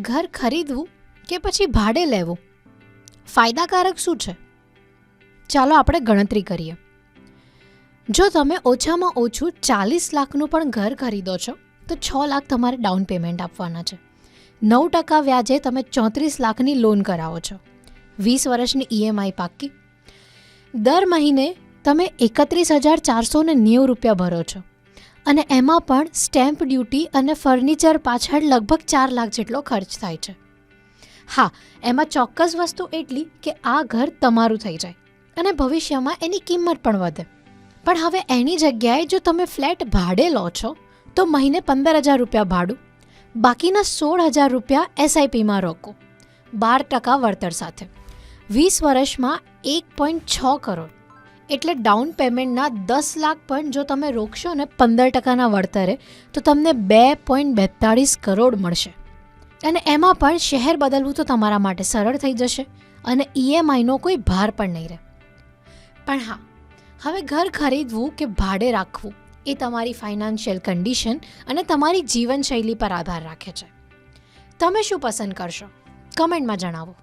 ઘર ખરીદવું કે પછી ભાડે લેવું? ફાયદાકારક શું છે? ચાલો આપણે ગણતરી કરીએ. જો તમે ઓછામાં ઓછું ચાલીસ લાખનું પણ ઘર ખરીદો છો, તો છ લાખ તમારે ડાઉન પેમેન્ટ આપવાના છે. નવ ટકા વ્યાજે તમે ચોત્રીસ લાખની લોન કરાવો છો. વીસ વર્ષની ઈએમઆઈ પાકી દર મહિને તમે એકત્રીસ હજાર ચારસો ને નેવું રૂપિયા ભરો છો. અને એમાં પણ સ્ટેમ્પ ડ્યુટી અને ફર્નિચર પાછળ લગભગ ચાર લાખ જેટલો ખર્ચ થાય છે. હા, એમાં ચોક્કસ વસ્તુ એટલી કે આ ઘર તમારું થઈ જાય અને ભવિષ્યમાં એની કિંમત પણ વધે. પણ હવે એની જગ્યાએ જો તમે ફ્લેટ ભાડે લો છો, તો મહિને પંદર હજાર રૂપિયા ભાડું, બાકીના સોળ હજાર રૂપિયા એસઆઈપીમાં રોકો. બાર ટકા વળતર સાથે. વીસ વર્ષમાં એક પોઈન્ટ છ કરોડ. એટલે ડાઉન પેમેન્ટના દસ લાખ પણ જો તમે રોકશો ને પંદર ટકાના વળતરે, તો તમને બે પોઈન્ટ બેતાળીસ કરોડ મળશે. અને એમાં પણ શહેર બદલવું તો તમારા માટે સરળ થઈ જશે અને ઈએમઆઈનો કોઈ ભાર પણ નહીં રહે. પણ હા, હવે ઘર ખરીદવું કે ભાડે રાખવું એ તમારી ફાઇનાન્શિયલ કન્ડિશન અને તમારી જીવનશૈલી પર આધાર રાખે છે. તમે શું પસંદ કરશો? કમેન્ટમાં જણાવો.